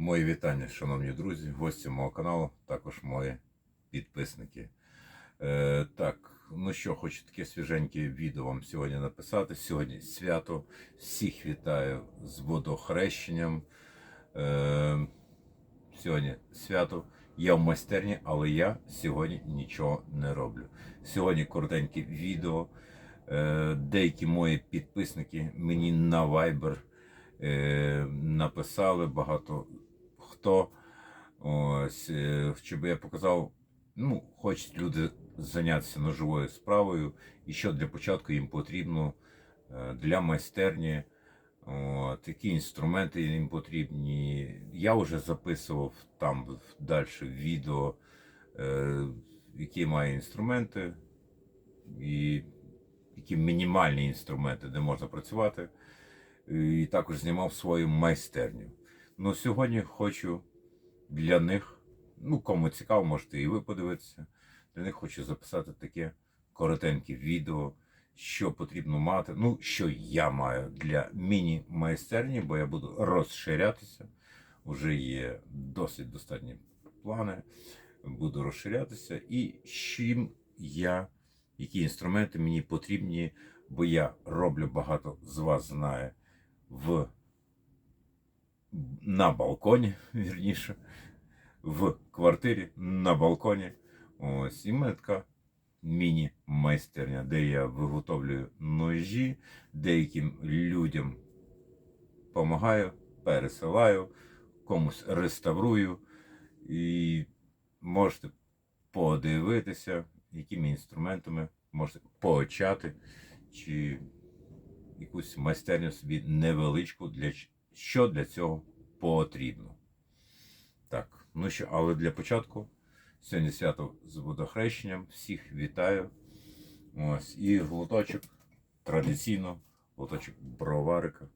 Мої вітання, шановні друзі, гості мого каналу, також мої підписники. Е, так, ну що, хочу таке свіженьке відео вам сьогодні написати. Сьогодні свято. Всіх вітаю з водохрещенням. Е, сьогодні свято. Я в майстерні, але я сьогодні нічого не роблю. Сьогодні коротеньке відео. Е, деякі мої підписники мені на Viber е, написали багато хто. Ось, е, щоб я показав, ну, хочуть люди зайнятися ножовою справою, і що для початку їм потрібно е, для майстерні. От, які інструменти їм потрібні. Я вже записував там далі відео, е, які має інструменти, і які мінімальні інструменти, де можна працювати. І також знімав свою майстерню. Ну, сьогодні хочу для них, ну, кому цікаво, можете і ви подивитися. Для них хочу записати таке коротеньке відео, що потрібно мати, ну, що я маю для міні-майстерні, бо я буду розширятися. Уже є досить достатні плани. Буду розширятися. І чим я, які інструменти мені потрібні, бо я роблю багато з вас знає в на балконі, вірніше, в квартирі на балконі. Ось і мене така міні-майстерня, де я виготовлюю ножі, деяким людям допомагаю, пересилаю, комусь реставрую. І можете подивитися, якими інструментами можете почати, чи якусь майстерню собі невеличку, для, що для цього потрібно. Так, ну що, але для початку, сьогодні свято з водохрещенням, всіх вітаю. Ось, і глоточок традиційно, глоточок броварика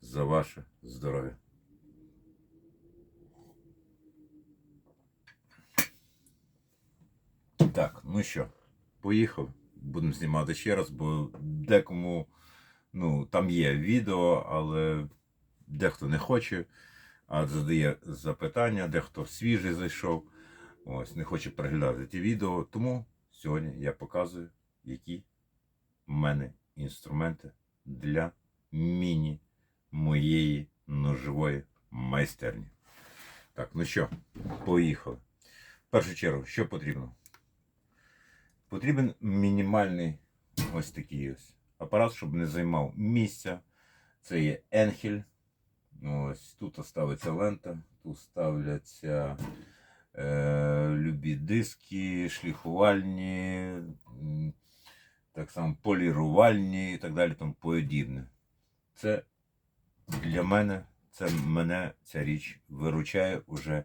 за ваше здоров'я. Так, ну що, поїхав. Будемо знімати ще раз, бо декому ну, там є відео, але дехто не хоче, а задає запитання, дехто свіжий зайшов, ось, не хоче переглядати ті відео. Тому сьогодні я показую, які в мене інструменти для міні моєї ножової майстерні. Так, ну що, поїхали. В першу чергу, що потрібно? Потрібен мінімальний ось такий ось апарат, щоб не займав місця. Це є енхель. Ось тут ставиться лента, тут ставляться е, любі диски, шліфувальні, м, так само полірувальні і так далі тому подібне. Це для мене, це мене ця річ виручає уже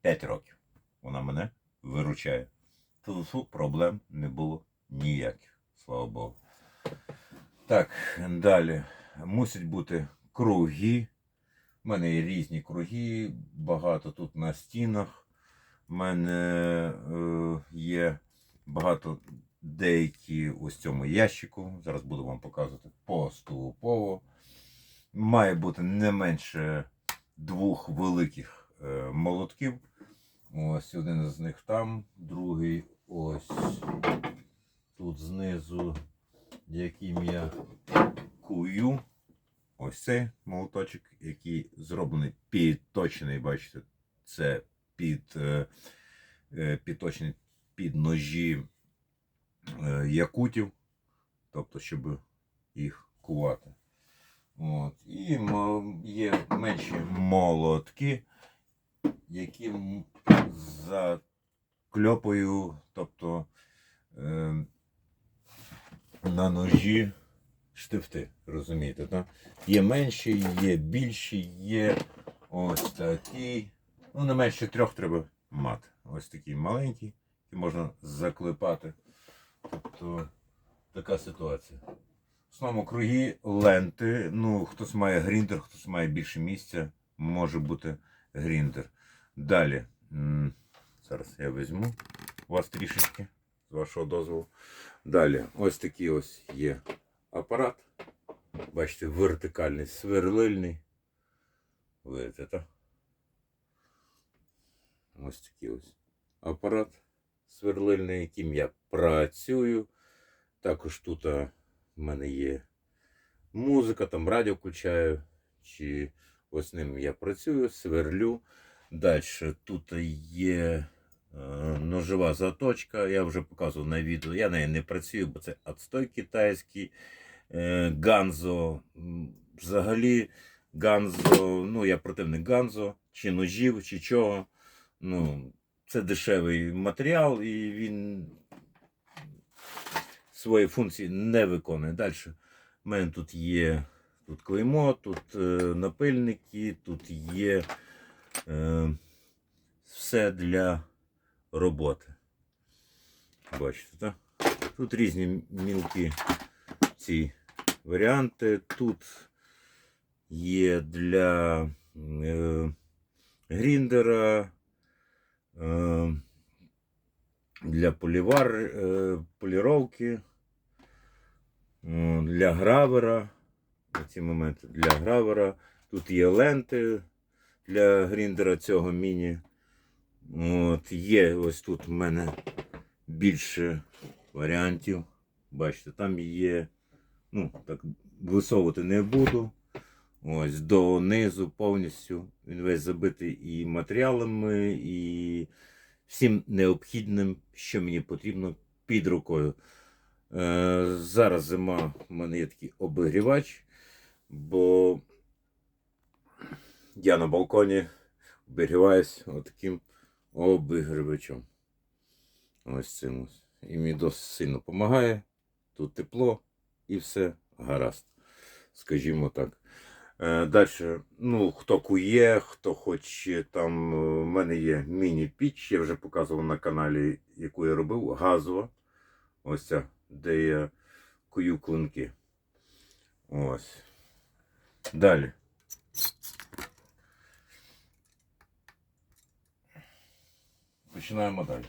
5 років. Вона мене виручає. Тут проблем не було ніяких, слава Богу. Так, далі. Мусять бути круги. У мене є різні круги, багато тут на стінах. У мене е, є багато деякі ось цьому ящику. Зараз буду вам показувати поступово. Має бути не менше двох великих е, молотків. Ось один з них там, другий ось тут знизу, яким я кую. Ось цей молоточок, який зроблений підточений, бачите, це під, е, е, підточений під ножі е, якутів, тобто, щоб їх кувати. От. І є менші молотки, які закльопую, тобто на ножі штифти, розумієте, так? Є менші, є більші, є ось такі. Ну, не менше трьох треба мати. Ось такі маленькі, які можна заклепати. Тобто така ситуація. В основному круги ленти. Ну, хтось має гріндер, хтось має більше місця, може бути гріндер. Далі. Зараз я візьму у вас трішечки, вашого дозволу. Далі, ось такий ось є апарат. Бачите, вертикальний, сверлильний. Видите, так? Ось такий ось апарат сверлильний, яким я працюю. Також тут в мене є музика, там радіо включаю. Чи ось ним я працюю, сверлю. Далі тут є ножова заточка. Я вже показував на відео. Я нею не працюю, бо це отстой китайський. Е, Ганзо. Взагалі, Ганзо, ну я противник Ганзо, чи ножів, чи чого. Ну, це дешевий матеріал, і він свої функції не виконує. Далі в мене тут є тут клеймо, тут е, напильники, тут є е, все для роботи. Бачите, так? Тут різні мілкі ці варіанти. Тут є для е, гріндера, е, для полівар, е, поліровки, е, для гравера. Ці моменти для гравера. Тут є ленти для гріндера цього міні. От, є ось тут в мене більше варіантів. Бачите, там є. Ну, так, висовувати не буду. Ось до низу повністю. Він весь забитий і матеріалами, і всім необхідним, що мені потрібно під рукою. Е, зараз зима, у мене є такий обігрівач, бо я на балконі обігріваюсь отаким обігрівачем. Ось цим ось. І мені досить сильно допомагає. Тут тепло і все гаразд. Скажімо так. Далі, ну, хто кує, хто хоче, там е, в мене є міні-піч, я вже показував на каналі, яку я робив, газова. Ось ця, де я кую клинки. Ось. Далі. Починаємо далі.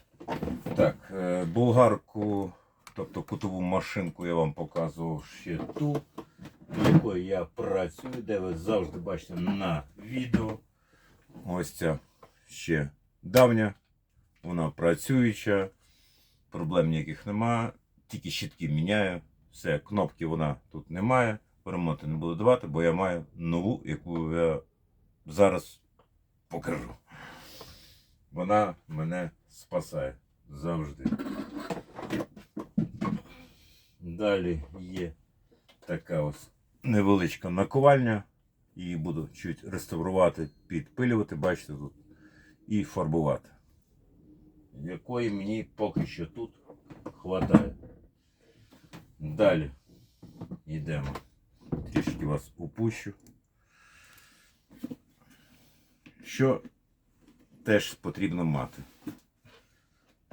Так, е, болгарку, тобто кутову машинку я вам показував ще ту, до якої я працюю, де ви завжди бачите на відео. Ось ця ще давня, вона працююча, проблем ніяких нема, тільки щітки міняю. Все, кнопки вона тут немає, ремонти не буду давати, бо я маю нову, яку я зараз покажу. Вона мене спасає завжди. Далі є така ось невеличка наковальня. Її буду чуть реставрувати, підпилювати, бачите тут, і фарбувати. Якої мені поки що тут хватає. Далі йдемо. Трішки вас упущу. Що теж потрібно мати.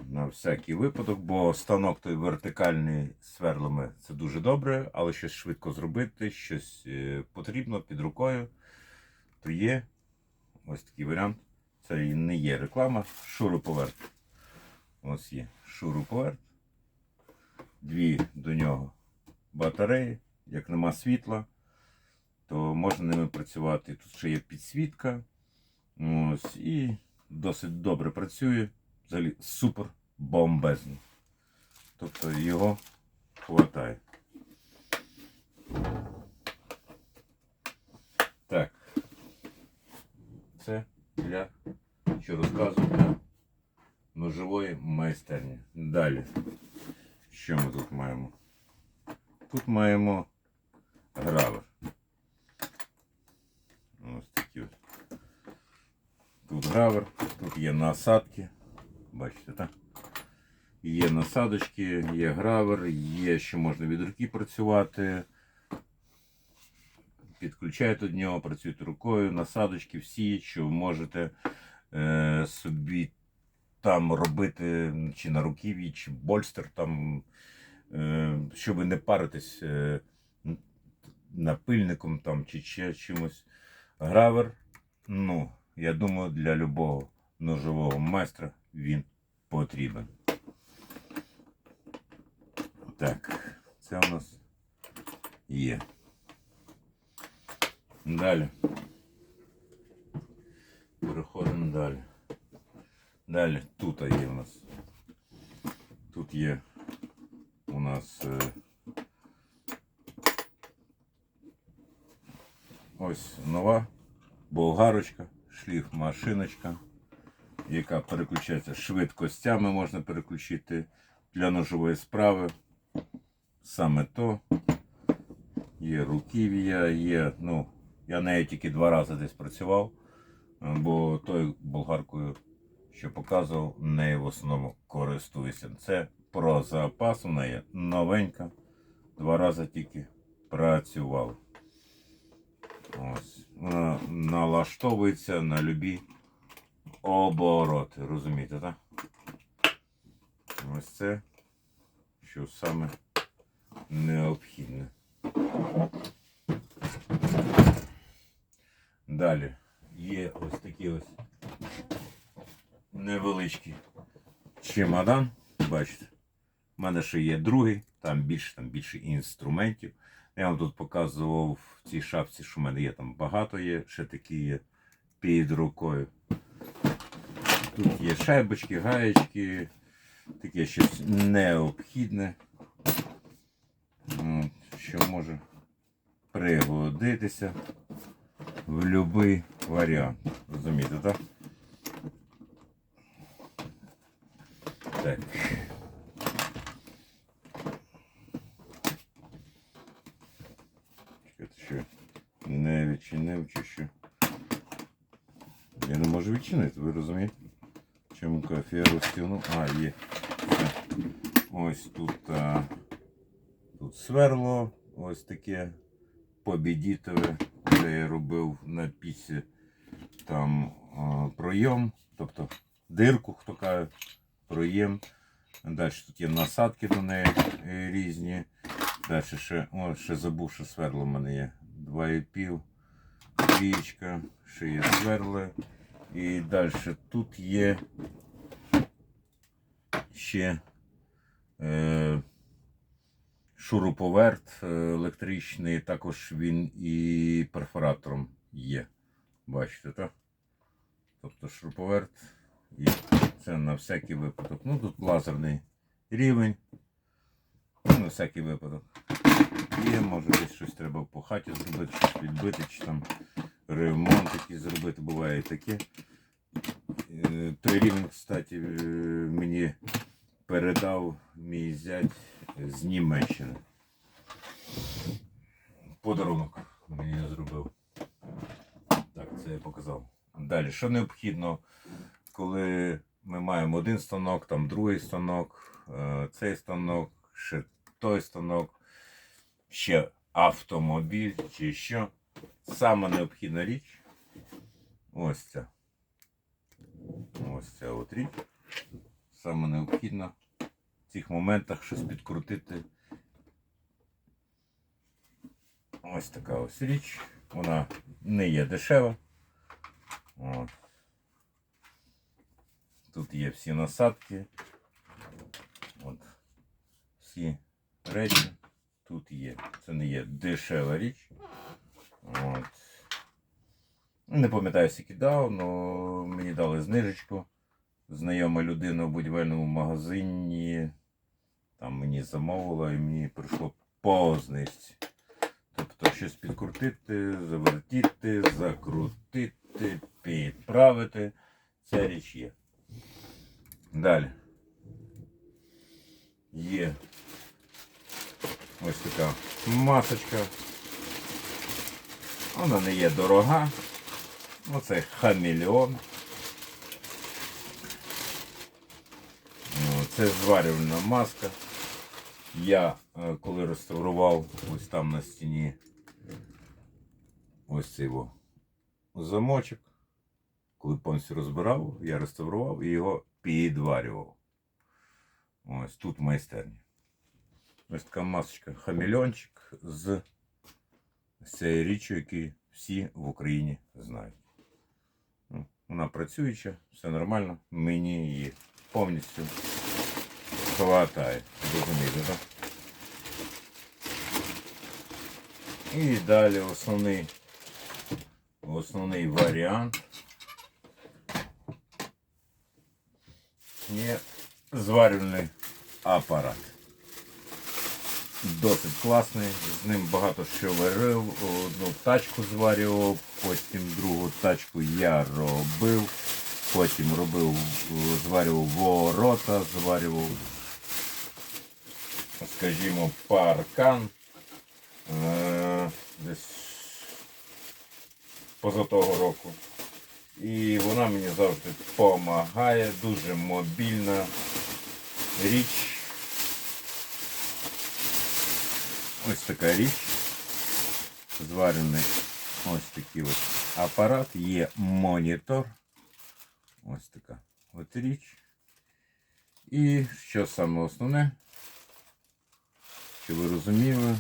На всякий випадок, бо станок той вертикальний сверлами це дуже добре, але щось швидко зробити, щось е, потрібно під рукою, то є ось такий варіант. Це не є реклама, шуруповерт. Ось є шуруповерт. Дві до нього батареї. Як нема світла, то можна ними працювати. Тут ще є підсвітка. Ось, і досить добре працює. Взагалі супер бомбезно. Тобто його хватає. Так. Це для, що розказую, для ножової майстерні. Далі. Що ми тут маємо? Тут маємо гравер. Ось такі ось. Тут гравер, тут є насадки. Бачите, так? Є насадочки, є гравер, є що можна від руки працювати. Підключаєте до нього, працюєте рукою, насадочки всі, що ви можете е, собі там робити, чи на руків'ї, чи больстер, там, е, щоб не паритись е, напильником там, чи ще чимось. Гравер, ну, я думаю, для любого ножового майстра він потрібен. Так, це у нас є. Далі. Переходимо далі. Далі тут є у нас. Тут є у нас е, ось нова болгарочка, шліф машиночка, яка переключається швидкостями, можна переключити для ножової справи. Саме то. Є руків'я, є, ну, я нею тільки два рази десь працював, бо тою болгаркою, що показував, нею в основному користуюся. Це про запас, вона є новенька. Два рази тільки працював. Ось. Вона налаштовується на любі обороти. Розумієте, так? Ось це, що саме необхідне. Далі є ось такий ось невеличкий чемодан. Бачите, в мене ще є другий, там більше, там більше інструментів. Я вам тут показував в цій шапці, що в мене є там багато є, ще такі є під рукою. Тут є шайбочки, гаєчки, таке щось необхідне, що може пригодитися в будь-який варіант. Розумієте, так? Так. Чекайте, що не відчинив чи що. Я не можу відчинити, ви розумієте? Чому кафе розтягнув? А, є. Ось тут, а, тут сверло, ось таке побідітове, де я робив на пісі там а, пройом, тобто дирку, хто каже, проєм. Далі тут є насадки до неї е, різні. Далі ще, о, ще забув, що сверло в мене є. 2,5, свічка, ще є сверли. І далі тут є ще е, шуруповерт е, електричний, також він і перфоратором є. Бачите, так? Тобто шуруповерт і це на всякий випадок. Ну тут лазерний рівень. Ну, на всякий випадок. Є, може десь щось треба по хаті зробити, щось відбити, чи там ремонт якийсь зробити, буває і таке. Е, Той рівень, кстати, е, мені передав мій зять з Німеччини. Подарунок мені зробив. Так, це я показав. Далі, що необхідно, коли ми маємо один станок, там другий станок, е, цей станок, ще той станок, ще автомобіль чи що. Саме необхідна річ. Ось ця. Ось ця от річ. Саме необхідно в цих моментах щось підкрутити. Ось така ось річ. Вона не є дешева. От. Тут є всі насадки. От. Всі речі тут є. Це не є дешева річ. От. Не пам'ятаю, скільки дав, але мені дали знижечку. Знайома людина в будівельному магазині. Там мені замовила і мені прийшло по знижці. Тобто щось підкрутити, завертіти, закрутити, підправити. Ця річ є. Далі. Є ось така масочка. Вона не є дорога. Оце хамелеон. Ну, Це зварювальна маска. Я е, коли реставрував ось там на стіні ось цей його замочок. Коли повністю розбирав, я реставрував і його підварював. Ось тут в майстерні. Ось така масочка хамельончик з цією річчю, яку всі в Україні знають. Ну, Вона працююча, все нормально. Мені її повністю хватає. Розумієте, так? І далі основний, основний варіант. є зварювальний апарат. Досить класний, з ним багато що варив, одну тачку зварював, потім другу тачку я робив, потім робив, зварював ворота, зварював, скажімо, паркан. Е, Десь поза того року. І вона мені завжди допомагає, дуже мобільна річ. Ось така річ. Зварений ось такий от апарат. Є монітор. Ось така от річ. І що саме основне, що ви розуміли,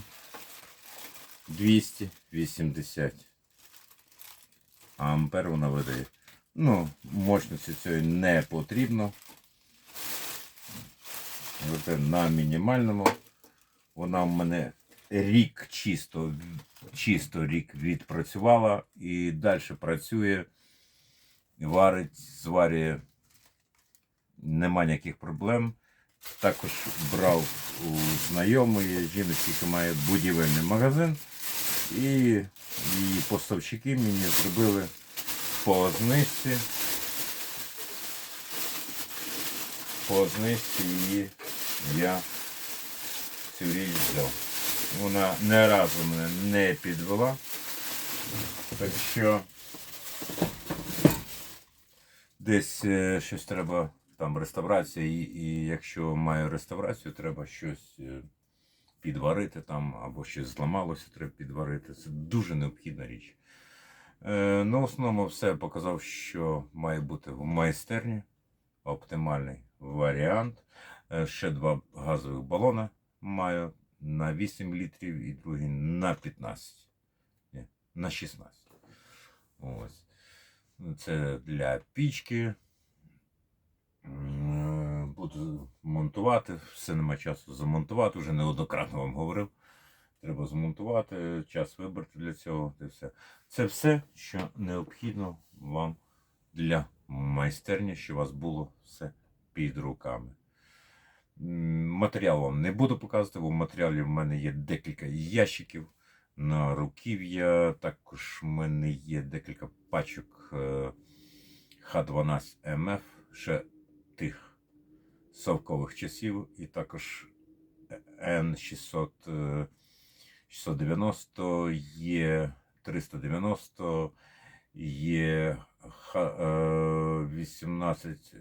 280 ампер вона видає. Ну, мощності цієї не потрібно. Проте на мінімальному. Вона в мене рік чисто, чисто рік відпрацювала і далі працює, варить, зварює. Нема ніяких проблем. Також брав у знайомої жіночки, яка має будівельний магазин. І її поставщики мені зробили по знижці. По знижці її я цю річ взяв. Вона не разу мене не підвела. Так що десь е, щось треба, там реставрація, і, і якщо маю реставрацію, треба щось е, підварити там, або щось зламалося, треба підварити. Це дуже необхідна річ. Е, на основному все показав, що має бути в майстерні. Оптимальний варіант. Е, ще два газових балона маю на 8 літрів і другий на 15. Ні, на 16. Ось. Це для пічки. Буду монтувати, все нема часу замонтувати, вже неоднократно вам говорив. Треба змонтувати, час вибрати для цього. Це все. Це все, що необхідно вам для майстерні, щоб у вас було все під руками. Матеріал вам не буду показувати, бо в матеріалі в мене є декілька ящиків на руків'я. Також в мене є декілька пачок е, Х12МФ, ще тих совкових часів, і також Н600. е, 690, є 390, є ха- е, 18.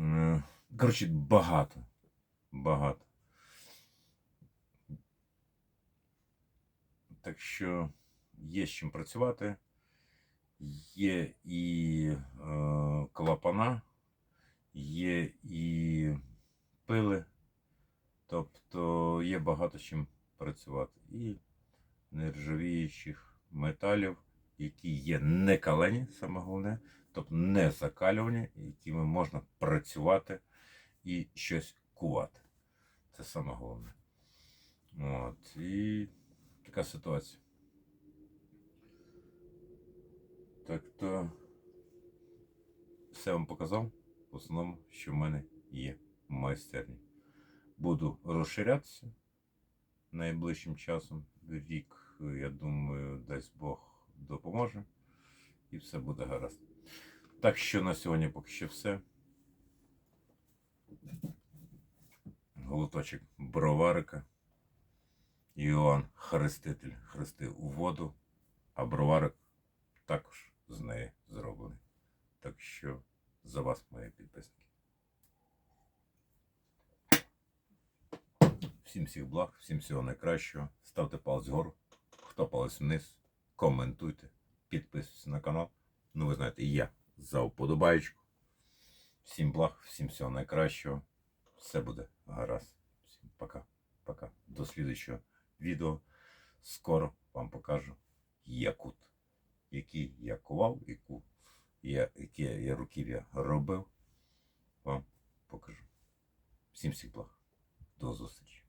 е, Коротше, багато. Багато. Так що є з чим працювати. Є і е, клапана, є і пили. Тобто є багато з чим працювати. І нержавіючих металів, які є не калені, саме головне, тобто не закалювані, якими можна працювати і щось кувати. Це саме головне. От. І така ситуація. Так то все вам показав. В основному, що в мене є в майстерні. Буду розширятися найближчим часом. Рік, я думаю, дасть Бог допоможе. І все буде гаразд. Так що на сьогодні поки що все. Голоточок броварика. Іоанн Хреститель хрестив у воду, а броварик також з неї зроблений. Так що за вас, мої підписники. Всім всіх благ, всім всього найкращого. Ставте палець вгору, хто палець вниз, коментуйте, підписуйтесь на канал. Ну, ви знаєте, я за вподобаєчку. Всім благ, всім всього найкращого. Все буде гаразд. Всім пока. Пока. До слідчого відео. Скоро вам покажу якут, який я кував, яку я, які я руків'я робив. Вам покажу. Всім всіх благ. До зустрічі.